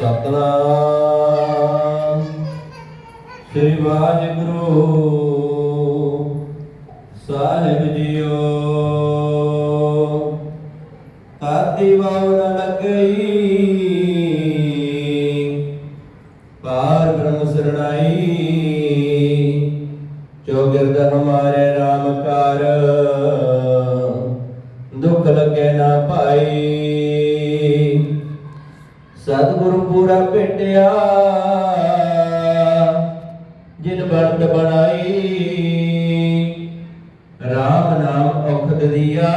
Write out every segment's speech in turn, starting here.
ਸਤਨਾਮ। ਸ੍ਰੀ ਵਾਹਿਗੁਰੂ ਸਾਹਿਬ ਜੀਓ। ਆਦਿਵਾ ਸਤਿਗੁਰੂ ਪੂਰਾ ਭੇਟਿਆ ਜਿਨ ਵਰਤ ਬਣਾਈ RAM ਨਾਮ ਔਖਦ ਦਿਆ,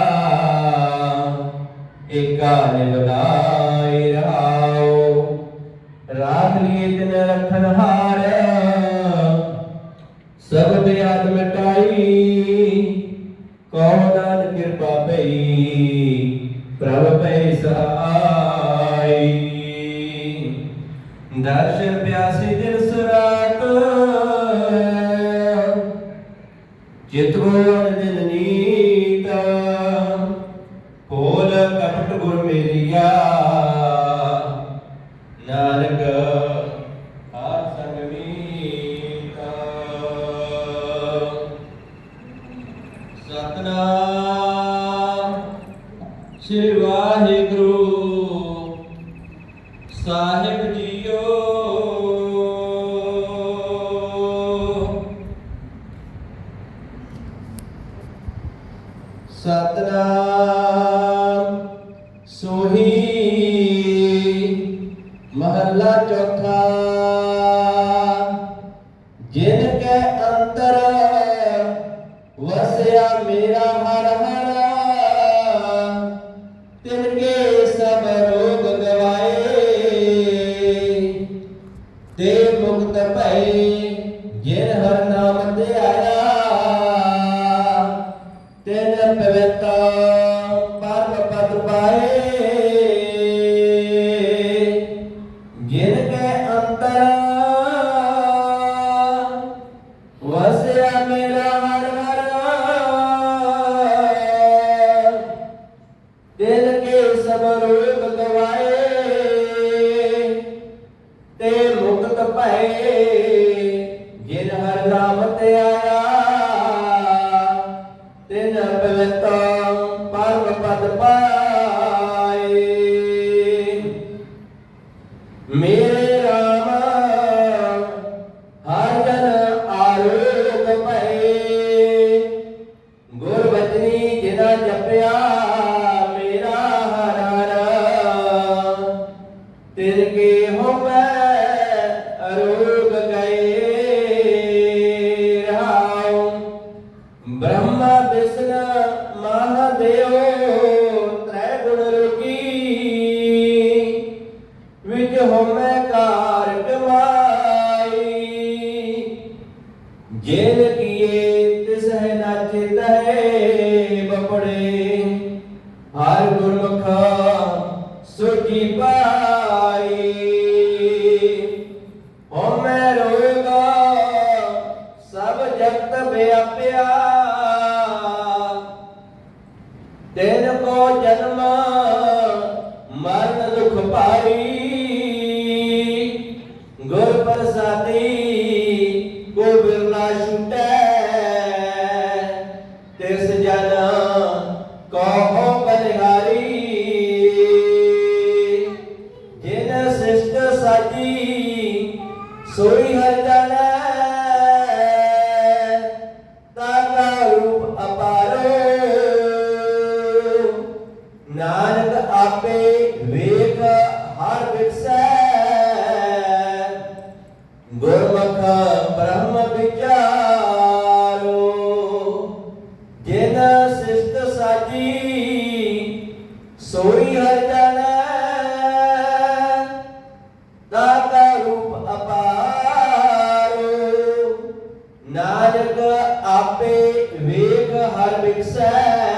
ਏਕਾ ਨਿਵਲਾਈ ਰਹਾਓ ਰਾਖ ਲਿਏ ਤਿਨ ਰਖਨ ਹਾਰ ਸਭ ਬਿਆਦ ਮਿਟਾਈ ਕਉ ਨਾਨ ਕਿਰਪਾ ਪਈ ਪ੍ਰਭ ਪੈ ਸਹਾਈ। ਦਰਸ਼ਨ ਪਿਆਸੀ ਦਿਨ ਸੁਰਾਤ। ਚਿਤ ਗੋਨ ਦਿਨ ਨੀਤ। ਫੋਲ ਕਪਟ ਗੁਰ ਮੇਰੀਆ। ਨਾਨਕ ਹਰ ਸੰਗ ਮੀਤਾ। ਸਤਨਾਮ ਸ੍ਰੀ ਵਾਹਿਗੁਰੂ। ਸਾਹਿਬ ਸਤਨਾਮ ਸੋਹੀ ਮਹੱਲਾ ਚੌਥਾ। ਜਿਨ ਕੈ ਅੰਤਰ ਵਸਿਆ ਮੇਰਾ ਤਿਨ ਪਰਮ ਪਦ ਪਾਏ। ਜਿਨ ਕੇ ਅੰਤਰ ਵਸਿਆ ਮੇਰਾ ਹਰ ਹਰ। ਦਿਲ ਕੇ ਸਭ ਰੋਗ ਨਾਚੇ ਬਪੜੇ ਹਰ ਗੁਰਮੁਖ ਸੁਜੀ ਪਾਈ। ਹੋਮੈ ਰੋਏਗਾ ਸਭ ਜਗਤ ਵਿਆਪਿਆ। ਸਿਸ਼ਟ ਸਾਜੀ, ਸੋਈ ਹਰ ਜਾਣੈ ਤਾਕਾ ਰੂਪ ਅਪਾਰੋ। ਨਾਨਕ ਆਪੇ ਵੇਖ, ਹਰ ਵਿਖਸੈ ਗੁਰਮੁਖ ਬ੍ਰਹਮ ਵਿਚਾਰੋ। ਆਪੇ ਵੇਖ ਹਰ ਵਿਖਸੈ ਗੁਰਮੁਖ